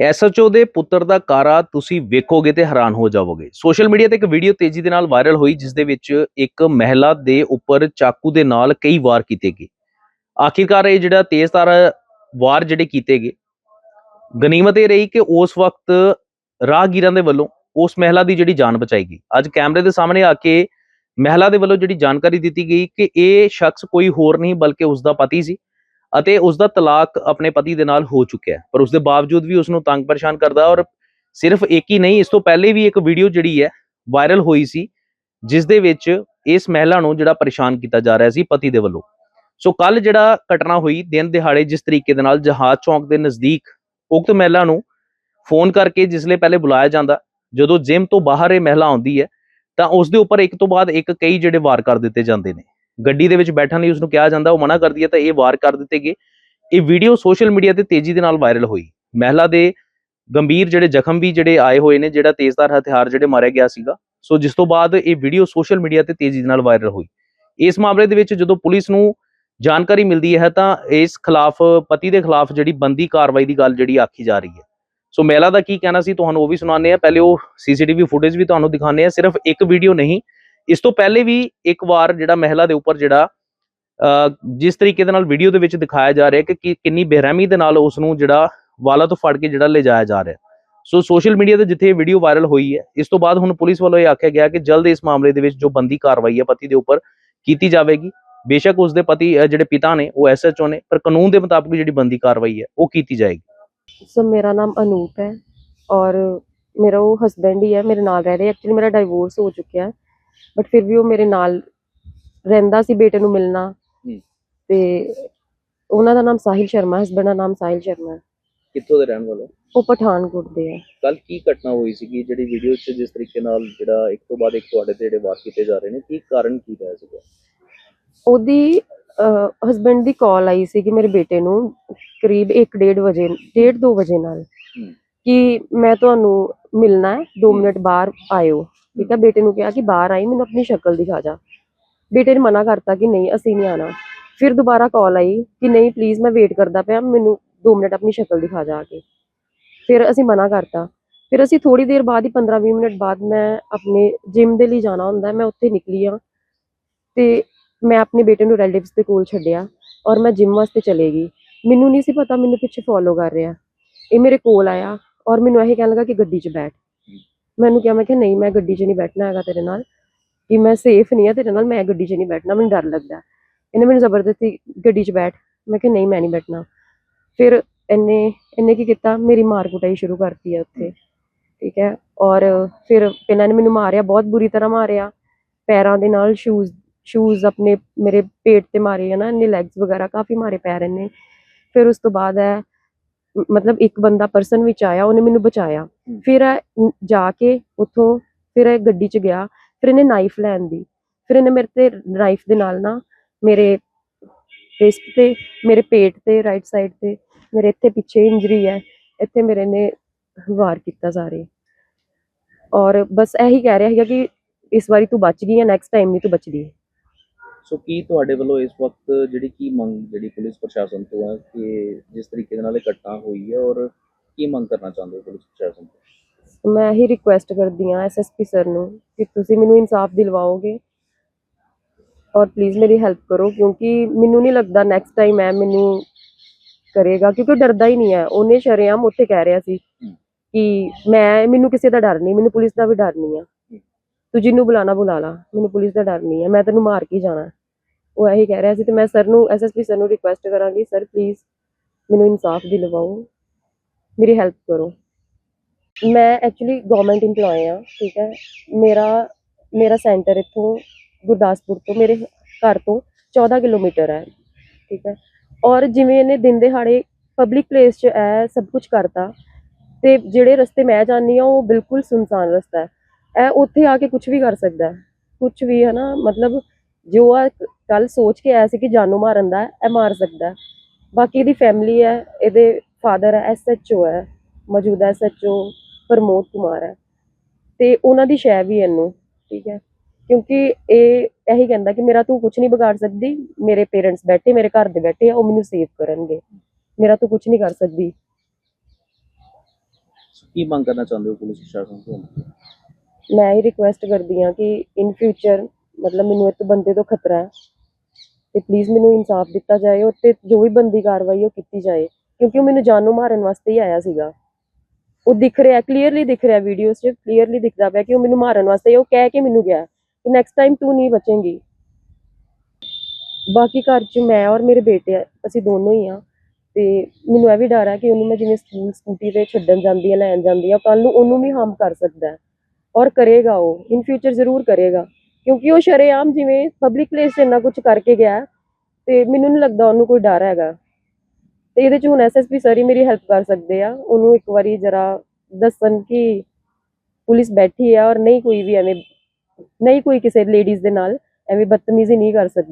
SHO ਦੇ ਪੁੱਤਰ ਦਾ ਕਾਰਾ ਤੁਸੀਂ ਵੇਖੋਗੇ ਤੇ ਹੈਰਾਨ ਹੋ ਜਾਵੋਗੇ। ਸੋਸ਼ਲ ਮੀਡੀਆ ਤੇ ਇੱਕ ਵੀਡੀਓ ਤੇਜ਼ੀ ਦੇ ਨਾਲ ਵਾਇਰਲ ਹੋਈ, ਜਿਸ ਦੇ ਵਿੱਚ ਇੱਕ ਮਹਿਲਾ ਦੇ ਉੱਪਰ ਚਾਕੂ ਦੇ ਨਾਲ ਕਈ ਵਾਰ ਕੀਤੇ ਗਏ। ਆਖਿਰਕਾਰ ਇਹ ਜਿਹੜਾ ਤੇਜ਼ਧਾਰ ਵਾਰ ਜਿਹੜੇ ਕੀਤੇ ਗਏ, ਗਨੀਮਤ ਇਹ ਰਹੀ ਕਿ ਉਸ ਵਕਤ ਰਾਹਗੀਰਾਂ ਦੇ ਵੱਲੋਂ ਉਸ ਮਹਿਲਾ ਦੀ ਜਿਹੜੀ ਜਾਨ ਬਚਾਈ ਗਈ। ਅੱਜ ਕੈਮਰੇ ਦੇ ਸਾਹਮਣੇ ਆ ਕੇ ਮਹਿਲਾ ਦੇ ਵੱਲੋਂ ਜਿਹੜੀ ਜਾਣਕਾਰੀ ਦਿੱਤੀ ਗਈ ਕਿ ਇਹ ਸ਼ਖਸ ਕੋਈ ਹੋਰ ਨਹੀਂ, ਬਲਕਿ ਉਸ ਦਾ ਪਤੀ ਸੀ। ਅਤੇ ਉਸ ਦਾ ਤਲਾਕ ਆਪਣੇ ਪਤੀ ਦੇ ਨਾਲ ਹੋ ਚੁੱਕਿਆ ਹੈ। ਪਰ ਉਸ ਦੇ ਬਾਵਜੂਦ ਵੀ ਉਸ ਨੂੰ ਤੰਗ ਪਰੇਸ਼ਾਨ ਕਰਦਾ ਔਰ ਸਿਰਫ ਇੱਕ ਹੀ ਨਹੀਂ, ਇਸ ਤੋਂ ਪਹਿਲੇ ਵੀ ਇੱਕ ਵੀਡੀਓ ਜਿਹੜੀ ਹੈ ਵਾਇਰਲ ਹੋਈ ਸੀ, ਜਿਸ ਦੇ ਵਿੱਚ ਇਸ ਮਹਿਲਾ ਨੂੰ ਜਿਹੜਾ ਪਰੇਸ਼ਾਨ ਕੀਤਾ ਜਾ ਰਿਹਾ ਸੀ ਪਤੀ ਦੇ ਵੱਲੋਂ। ਸੋ ਕੱਲ ਜਿਹੜਾ ਘਟਨਾ ਹੋਈ, ਦਿਨ ਦਿਹਾੜੇ ਜਿਸ ਤਰੀਕੇ ਦੇ ਨਾਲ ਜਹਾਜ਼ ਚੌਂਕ ਦੇ ਨਜ਼ਦੀਕ ਉਕਤ ਮਹਿਲਾ ਨੂੰ ਫੋਨ ਕਰਕੇ ਜਿਸ ਲਈ ਪਹਿਲੇ ਬੁਲਾਇਆ ਜਾਂਦਾ, ਜਦੋਂ ਜਿਮ ਤੋਂ ਬਾਹਰ ਇਹ ਮਹਿਲਾ ਆਉਂਦੀ ਹੈ, ਤਾਂ ਉਸ ਦੇ ਉੱਪਰ ਇੱਕ ਤੋਂ ਬਾਅਦ ਇੱਕ ਕਈ ਜਿਹੜੇ ਵਾਰ ਕਰ ਦਿੱਤੇ ਜਾਂਦੇ ਨੇ। ਗੱਡੀ ਦੇ ਵਿੱਚ ਬੈਠਣ ਲਈ ਉਸ ਨੂੰ ਕਿਹਾ ਜਾਂਦਾ, ਉਹ ਮਨਾ ਕਰਦੀ ਹੈ ਤਾਂ ਇਹ ਵਾਰ ਕਰ ਦਿੱਤੇ ਗਏ। ਇਹ ਵੀਡੀਓ ਸੋਸ਼ਲ ਮੀਡੀਆ ਤੇ ਤੇਜ਼ੀ ਦੇ ਨਾਲ ਵਾਇਰਲ ਹੋਈ। ਮਹਿਲਾ ਦੇ ਗੰਭੀਰ ਜਿਹੜੇ ਜ਼ਖਮ ਵੀ ਜਿਹੜੇ ਆਏ ਹੋਏ ਨੇ, ਜਿਹੜਾ ਤੇਜ਼ਧਾਰ ਹਥਿਆਰ ਜਿਹੜੇ ਮਾਰਿਆ ਗਿਆ ਸੀਗਾ, ਸੋ ਜਿਸ ਤੋਂ ਬਾਅਦ ਇਹ ਵੀਡੀਓ ਸੋਸ਼ਲ ਮੀਡੀਆ ਤੇ ਤੇਜ਼ੀ ਦੇ ਨਾਲ ਵਾਇਰਲ ਹੋਈ। ਇਸ ਮਾਮਲੇ ਦੇ ਵਿੱਚ ਜਦੋਂ ਪੁਲਿਸ ਨੂੰ ਜਾਣਕਾਰੀ ਮਿਲਦੀ ਹੈ ਤਾਂ ਇਸ ਖਿਲਾਫ, ਪਤੀ ਦੇ ਖਿਲਾਫ ਜਿਹੜੀ ਬੰਦੀ ਕਾਰਵਾਈ ਦੀ ਗੱਲ ਜਿਹੜੀ ਆਖੀ ਜਾ ਰਹੀ ਹੈ। ਸੋ ਮਹਿਲਾ ਦਾ ਕੀ ਕਹਿਣਾ ਸੀ, ਤੁਹਾਨੂੰ ਉਹ ਵੀ ਸੁਣਾਉਂਦੇ ਆ ਪਹਿਲੇ ਉਹ ਸੀਸੀਟੀਵੀ ਫੁਟੇਜ ਵੀ ਤੁਹਾਨੂੰ ਦਿਖਾਉਂਦੇ ਆ ਸਿਰਫ ਇੱਕ ਵੀਡੀਓ ਨਹੀਂ ਇਸ ਤੋਂ ਪਹਿਲੇ ਵੀ ਇੱਕ ਵਾਰ ਜਿਹੜਾ ਮਹਿਲਾ ਦੇ ਉੱਪਰ ਜਿਹੜਾ ਜਿਸ ਤਰੀਕੇ ਦੇ ਨਾਲ ਵੀਡੀਓ ਦੇ ਵਿੱਚ ਦਿਖਾਇਆ ਜਾ ਰਿਹਾ ਕਿ ਕਿੰਨੀ ਬੇਰਹਿਮੀ ਦੇ ਨਾਲ ਉਸ ਨੂੰ ਜਿਹੜਾ ਵਾਲਾ ਤੋਂ ਫੜ ਕੇ ਜਿਹੜਾ ਲਿਜਾਇਆ ਜਾ ਰਿਹਾ। ਸੋ ਸੋਸ਼ਲ ਮੀਡੀਆ ਤੇ ਜਿੱਥੇ ਇਹ ਵੀਡੀਓ ਵਾਇਰਲ ਹੋਈ ਹੈ, ਇਸ ਤੋਂ ਬਾਅਦ ਹੁਣ ਪੁਲਿਸ ਵੱਲੋਂ ਇਹ ਆਖਿਆ ਗਿਆ ਕਿ ਜਲਦ ਇਸ ਮਾਮਲੇ ਦੇ ਵਿੱਚ ਜੋ ਬੰਦੀ ਕਾਰਵਾਈ ਹੈ ਪਤੀ ਦੇ ਉੱਪਰ ਕੀਤੀ ਜਾਵੇਗੀ। ਬੇਸ਼ੱਕ ਉਸ ਦੇ ਪਤੀ ਜਿਹੜੇ ਪਿਤਾ ਨੇ ਉਹ ਐਸਐਚਓ ਨੇ, ਪਰ ਕਾਨੂੰਨ ਦੇ ਮੁਤਾਬਕ ਜਿਹੜੀ ਬੰਦੀ ਕਾਰਵਾਈ ਹੈ ਉਹ ਕੀਤੀ ਜਾਏਗੀ। ਸੋ ਮੇਰਾ ਨਾਮ ਅਨੂਪ ਹੈ ਔਰ ਮੇਰਾ ਉਹ ਹਸਬੈਂਡ ਹੀ ਹੈ, ਮੇਰੇ ਨਾਲ ਰਹਿ ਰਿਹਾ ਐਕਚੁਅਲੀ ਮੇਰਾ ਡਾਈਵੋਰਸ ਹੋ ਚੁੱਕਿਆ ਹੈ। ਬਟ ਫਿਰ ਵੀ ਉਹ ਮੇਰੇ ਨਾਲ ਰਹਿੰਦਾ ਸੀ ਬੇਟੇ ਨੂੰ ਮਿਲਣਾ। ਤੇ ਉਹਨਾਂ ਦਾ ਨਾਮ ਸਾਹਿਲ ਸ਼ਰਮਾ ਹਸਬੈਂਡ ਦਾ ਨਾਮ ਸਾਹਿਲ ਸ਼ਰਮਾ। ਹੈ ਕਿੱਥੋਂ ਦੇ ਰਹਿਣ ਵਾਲੇ? ਉਹ ਪਠਾਨਕੋਟ ਦੇ ਹੈ ਕੱਲ ਕੀ ਘਟਨਾ ਹੋਈ ਸੀਗੀ? ਜਿਹੜੀ ਵੀਡੀਓ 'ਚ ਜਿਸ ਤਰੀਕੇ ਨਾਲ ਜਿਹੜਾ ਇੱਕ ਤੋਂ ਬਾਅਦ ਇੱਕ ਤੁਹਾਡੇ ਤੇ ਜਿਹੜੇ ਵਾਰ ਕੀਤੇ ਜਾ ਰਹੇ ਨੇ ਕੀ ਕਾਰਨ ਕੀ ਰਿਹਾ ਸੀਗਾ? ਉਹਦੀ ਹਸਬੈਂਡ ਦੀ ਕਾਲ ਆਈ ਸੀ ਕਿ ਮੇਰੇ ਬੇਟੇ ਨੂੰ ਕਰੀਬ 1:30 ਵਜੇ 1:30 2 ਵਜੇ ਨਾਲ। ਕਿ ਮੈਂ ਤੁਹਾਨੂੰ ਮਿਲਣਾ ਹੈ 2 ਮਿੰਟ ਬਾਹਰ ਆਇਓ। ਠੀਕ ਹੈ ਬੇਟੇ ਨੂੰ ਕਿਹਾ ਕਿ ਬਾਹਰ ਆਈ, ਮੈਨੂੰ ਆਪਣੀ ਸ਼ਕਲ ਦਿਖਾ ਜਾ। ਬੇਟੇ ਨੇ ਮਨਾ ਕਰਤਾ ਕਿ ਨਹੀਂ, ਅਸੀਂ ਨਹੀਂ ਆਣਾ ਫਿਰ ਦੁਬਾਰਾ ਕਾਲ ਆਈ ਕਿ ਨਹੀਂ ਪਲੀਜ਼ ਮੈਂ ਵੇਟ ਕਰਦਾ ਪਿਆ, ਮੈਨੂੰ 2 ਮਿੰਟ ਆਪਣੀ ਸ਼ਕਲ ਦਿਖਾ ਜਾ ਕੇ। ਫਿਰ ਅਸੀਂ ਮਨਾ ਕਰਤਾ। ਫਿਰ ਅਸੀਂ ਥੋੜੀ ਦੇਰ ਬਾਅਦ ਹੀ 15-20 ਮਿੰਟ ਬਾਅਦ ਮੈਂ ਆਪਣੇ ਜਿਮ ਦੇ ਲਈ ਜਾਣਾ ਹੁੰਦਾ, ਮੈਂ ਉੱਥੇ ਨਿਕਲੀ ਆ ਤੇ ਮੈਂ ਆਪਣੇ ਬੇਟੇ ਨੂੰ ਰਿਲੇਟਿਵਸ ਦੇ ਕੋਲ ਛੱਡਿਆ ਔਰ ਮੈਂ ਜਿਮ ਵਾਸਤੇ ਚਲੇ ਗਈ। ਮੈਨੂੰ ਨਹੀਂ ਸੀ ਪਤਾ, ਮੈਨੂੰ ਪਿੱਛੇ ਫੋਲੋ ਕਰ ਰਿਹਾ। ਇਹ ਮੇਰੇ ਕੋਲ ਆਇਆ ਔਰ ਮੈਨੂੰ ਇਹ ਕਹਿਣ ਲੱਗਾ ਕਿ ਗੱਡੀ 'ਚ ਬੈਠ। ਮੈਨੂੰ ਕਿਹਾ, ਮੈਂ ਕਿਹਾ, ਨਹੀਂ, ਮੈਂ ਗੱਡੀ 'ਚ ਨਹੀਂ ਬੈਠਣਾ ਹੈਗਾ ਤੇਰੇ ਨਾਲ। ਕਿ ਮੈਂ ਸੇਫ ਨਹੀਂ ਆ ਤੇਰੇ ਨਾਲ, ਮੈਂ ਗੱਡੀ 'ਚ ਨਹੀਂ ਬੈਠਣਾ, ਮੈਨੂੰ ਡਰ ਲੱਗਦਾ। ਇਹਨੇ ਮੈਨੂੰ ਜ਼ਬਰਦਸਤੀ ਗੱਡੀ 'ਚ ਬੈਠ। ਮੈਂ ਕਿਹਾ, ਨਹੀਂ, ਮੈਂ ਨਹੀਂ ਬੈਠਣਾ। ਫਿਰ ਇਹਨੇ ਇਹਨੇ ਕੀ ਕੀਤਾ? ਮੇਰੀ ਮਾਰ ਕੁਟਾਈ ਸ਼ੁਰੂ ਕਰਤੀ ਹੈ ਉੱਥੇ। ਠੀਕ ਹੈ? ਔਰ ਫਿਰ ਇਹਨਾਂ ਨੇ ਮੈਨੂੰ ਮਾਰਿਆ, ਬਹੁਤ ਬੁਰੀ ਤਰ੍ਹਾਂ ਮਾਰਿਆ। ਪੈਰਾਂ ਦੇ ਨਾਲ ਸ਼ੂਜ਼ ਸ਼ੂਜ਼ ਆਪਣੇ ਮੇਰੇ ਪੇਟ ਤੇ ਮਾਰੇ, ਹੈ ਨਾ? ਇਹਨੇ ਲੈਗਸ ਵਗੈਰਾ ਕਾਫੀ ਮਾਰੇ ਪੈਰ ਇਹਨੇ। ਫਿਰ ਉਸ ਤੋਂ ਬਾਅਦ ਹੈ ਮਤਲਬ ਇੱਕ ਬੰਦਾ ਪਰਸਨ ਵਿੱਚ ਆਇਆ ਉਹਨੇ ਮੈਨੂੰ ਬਚਾਇਆ। ਫਿਰ ਜਾ ਕੇ ਉੱਥੋਂ ਫਿਰ ਇਹ ਗੱਡੀ 'ਚ ਗਿਆ ਫਿਰ ਇਹਨੇ ਨਾਈਫ ਲੈਣ ਦੀ। ਫਿਰ ਇਹਨੇ ਮੇਰੇ ਤੇ ਨਾਈਫ ਦੇ ਨਾਲ ਨਾ ਮੇਰੇ ਰਿਸਟ ਤੇ ਮੇਰੇ ਪੇਟ ਤੇ ਰਾਈਟ ਸਾਈਡ ਤੇ ਮੇਰੇ ਇੱਥੇ ਪਿੱਛੇ ਇੰਜਰੀ ਹੈ ਇੱਥੇ ਮੇਰੇ ਨੇ ਵਾਰ ਕੀਤਾ ਸਾਰੇ। ਔਰ ਬਸ ਇਹੀ ਕਹਿ ਰਿਹਾ ਸੀਗਾ ਕਿ ਇਸ ਵਾਰੀ ਤੂੰ ਬਚ ਗਈ ਹੈ ਨੈਕਸਟ ਟਾਈਮ ਨਹੀਂ ਤੂੰ ਬਚਦੀ। ਸੋ ਕੀ ਤੁਹਾਡੇ ਵੱਲੋਂ ਇਸ ਵਕਤ ਜਿਹੜੀ ਕੀ ਮੰਗ ਜਿਹੜੀ ਪੁਲਿਸ ਪ੍ਰਸ਼ਾਸਨ ਤੋਂ ਹੈ ਕਿ ਜਿਸ ਤਰੀਕੇ ਦੇ ਨਾਲ ਇਹ ਘਟਨਾ ਹੋਈ ਹੈ ਔਰ ਕੀ ਮੰਗ ਕਰਨਾ ਚਾਹੁੰਦੇ ਹੋ ਪੁਲਿਸ ਪ੍ਰਸ਼ਾਸਨ ਤੋਂ? ਮੈਂ ਇਹੀ ਰਿਕੁਐਸਟ ਕਰਦੀ ਹਾਂ ਐਸਐਸਪੀ ਸਰ ਨੂੰ ਕਿ ਤੁਸੀਂ ਮੈਨੂੰ ਇਨਸਾਫ ਦਿਲਵਾਓਗੇ ਔਰ ਪਲੀਜ਼ ਮੇਰੀ ਹੈਲਪ ਕਰੋ ਕਿਉਂਕਿ ਮੈਨੂੰ ਨਹੀਂ ਲੱਗਦਾ ਨੈਕਸਟ ਟਾਈਮ ਐ ਮੈਨੂੰ ਕਰੇਗਾ ਕਿਉਂਕਿ ਡਰਦਾ ਹੀ ਨਹੀਂ ਹੈ। ਉਹਨੇ ਸ਼ਰੇਆਮ ਉੱਥੇ ਕਹਿ ਰਿਹਾ ਸੀ ਕਿ ਮੈਂ ਮੈਨੂੰ ਕਿਸੇ ਦਾ ਡਰ ਨਹੀਂ ਮੈਨੂੰ ਪੁਲਿਸ ਦਾ ਵੀ ਡਰ ਨਹੀਂ ਆ ਤੂੰ ਜਿਹਨੂੰ ਬੁਲਾਣਾ ਬੁਲਾ ਲਾ ਮੈਨੂੰ ਪੁਲਿਸ ਦਾ ਡਰ ਨਹੀਂ ਹੈ ਮੈਂ ਤੈਨੂੰ ਮਾਰ ਕੇ ਹੀ ਜਾਣਾ। ਉਹ ਇਹੀ ਕਹਿ ਰਿਹਾ ਸੀ ਤੇ ਮੈਂ ਸਰ ਨੂੰ ਐਸਐਸਪੀ ਸਰ ਨੂੰ ਰਿਕੁਐਸਟ ਕਰਾਂਗੀ ਸਰ ਪਲੀਜ਼ ਮੈਨੂੰ ਇਨਸਾਫ ਦਿਲਵਾਓ ਮੇਰੀ ਹੈਲਪ ਕਰੋ। ਮੈਂ ਐਕਚੁਅਲੀ ਗਵਰਨਮੈਂਟ EMPLOYE ਆ ਠੀਕ ਹੈ। ਮੇਰਾ ਮੇਰਾ ਸੈਂਟਰ ਇੱਥੋਂ ਗੁਰਦਾਸਪੁਰ ਤੋਂ, ਮੇਰੇ ਘਰ ਤੋਂ 14 ਕਿਲੋਮੀਟਰ ਹੈ, ਠੀਕ ਹੈ। ਔਰ ਜਿਵੇਂ ਇਹਨੇ ਦਿਨ ਦਿਹਾੜੇ ਪਬਲਿਕ ਪਲੇਸ 'ਚ ਇਹ ਸਭ ਕੁਝ ਕਰਤਾ, ਤੇ ਜਿਹੜੇ ਰਸਤੇ ਮੈਂ ਜਾਂਦੀ ਆ ਉਹ ਬਿਲਕੁਲ ਸੁਨਸਾਨ ਰਸਤਾ ਹੈ। ਇਹ ਉੱਥੇ ਆ ਕੇ ਕੁਝ ਵੀ ਕਰ ਸਕਦਾ ਹੈ। ਕੁਝ ਵੀ ਹੈ ਨਾ ਮਤਲਬ ਜੋ ਆ ਕੱਲ ਸੋਚ ਕੇ ਆਇਆ ਸੀ ਕਿ ਜਾਨੂ ਮਾਰਨ ਦਾ ਇਹ ਮਾਰ ਸਕਦਾ। ਬਾਕੀ ਇਹਦੀ ਫੈਮਿਲੀ ਹੈ ਇਹਦੇ ਫਾਦਰ ਹੈ ਐਸਐਚਓ ਹੈ ਮੌਜੂਦਾ ਐਸਐਚਓ ਪ੍ਰਮੋਦ ਕੁਮਾਰ ਹੈ। ਤੇ ਉਹਨਾਂ ਦੀ ਸ਼ੈ ਵੀ ਇਹਨੂੰ ਠੀਕ ਹੈ। ਕਿਉਂਕਿ ਇਹ ਇਹੀ ਕਹਿੰਦਾ ਕਿ ਮੇਰਾ ਤੂੰ ਕੁਝ ਨਹੀਂ ਵਿਗਾੜ ਸਕਦੀ ਮੇਰੇ ਪੇਰੈਂਟਸ ਬੈਠੇ ਮੇਰੇ ਘਰ ਦੇ ਬੈਠੇ ਆ ਉਹ ਮੈਨੂੰ ਸੇਵ ਕਰਨਗੇ। ਮੇਰਾ ਤੂੰ ਕੁਝ ਨਹੀਂ ਕਰ ਸਕਦੀ। ਕੀ ਮੰਗ ਕਰਨਾ ਚਾਹੁੰਦੇ ਹੋ ਪੁਲਿਸ ਪ੍ਰਸ਼ਾਸਨ ਤੋਂ? ਮੈਂ ਇਹ ਰਿਕੁਐਸਟ ਕਰਦੀ ਹਾਂ ਕਿ ਇਨ ਫਿਊਚਰ ਮਤਲਬ ਮੈਨੂੰ ਇਸ ਬੰਦੇ ਤੋਂ ਖਤਰਾ ਹੈ ਤੇ ਪਲੀਜ਼ ਮੈਨੂੰ ਇਨਸਾਫ ਦਿੱਤਾ ਜਾਏ ਉਹ ਤੇ ਜੋ ਵੀ ਬੰਦੀ ਕਾਰਵਾਈ ਉਹ ਕੀਤੀ ਜਾਏ, ਕਿਉਂਕਿ ਉਹ ਮੈਨੂੰ ਜਾਨੋਂ ਮਾਰਨ ਵਾਸਤੇ ਹੀ ਆਇਆ ਸੀਗਾ। ਉਹ ਦਿਖ ਰਿਹਾ ਕਲੀਅਰਲੀ ਦਿਖ ਰਿਹਾ ਵੀਡੀਓ 'ਚ ਕਲੀਅਰਲੀ ਦਿਖਦਾ ਪਿਆ ਕਿ ਉਹ ਮੈਨੂੰ ਮਾਰਨ ਵਾਸਤੇ, ਉਹ ਕਹਿ ਕੇ ਮੈਨੂੰ ਗਿਆ ਕਿ ਨੈਕਸਟ ਟਾਈਮ ਤੂੰ ਨਹੀਂ ਬਚੇਂਗੀ। ਬਾਕੀ ਘਰ 'ਚ ਮੈਂ ਔਰ ਮੇਰੇ ਬੇਟੇ ਆ, ਅਸੀਂ ਦੋਨੋਂ ਹੀ ਆ, ਤੇ ਮੈਨੂੰ ਇਹ ਵੀ ਡਰ ਹੈ ਕਿ ਉਹਨੂੰ ਮੈਂ ਜਿਵੇਂ ਸਕੂਲ, ਸਕੂਟੀ ਤੇ ਛੱਡਣ ਜਾਂਦੀ ਆ, ਲੈਣ ਜਾਂਦੀ ਆ ਕੱਲ ਨੂੰ ਉਹਨੂੰ ਵੀ ਹਾਰਮ ਕਰ ਸਕਦਾ। ਔਰ ਕਰੇਗਾ ਉਹ ਇਨ ਫਿਊਚਰ ਜ਼ਰੂਰ ਕਰੇਗਾ। ਕਿਉਂਕਿ ਉਹ ਸ਼ਰੇਆਮ ਜਿਵੇਂ ਪਬਲਿਕ ਪਲੇਸ 'ਚ ਇੰਨਾ ਕੁਝ ਕਰਕੇ ਗਿਆ ਤੇ ਮੈਨੂੰ ਨਹੀਂ ਲੱਗਦਾ ਉਹਨੂੰ ਕੋਈ ਡਰ ਹੈਗਾ। ਤੇ ਇਹਦੇ 'ਚ ਹੁਣ ਐਸਐਸਪੀ ਸਰ ਹੀ ਮੇਰੀ ਹੈਲਪ ਕਰ ਸਕਦੇ ਆ। ਉਹਨੂੰ ਇੱਕ ਵਾਰੀ ਜਰਾ ਦੱਸਣ ਕਿ ਪੁਲਿਸ ਬੈਠੀ ਆ ਔਰ ਨਹੀਂ ਕੋਈ ਵੀ ਐਵੇਂ, ਨਹੀਂ ਕੋਈ ਕਿਸੇ ਲੇਡੀਜ਼ ਦੇ ਨਾਲ ਐਵੇਂ ਬਦਤਮੀਜ਼ੀ ਨਹੀਂ ਕਰ ਸਕਦੀ।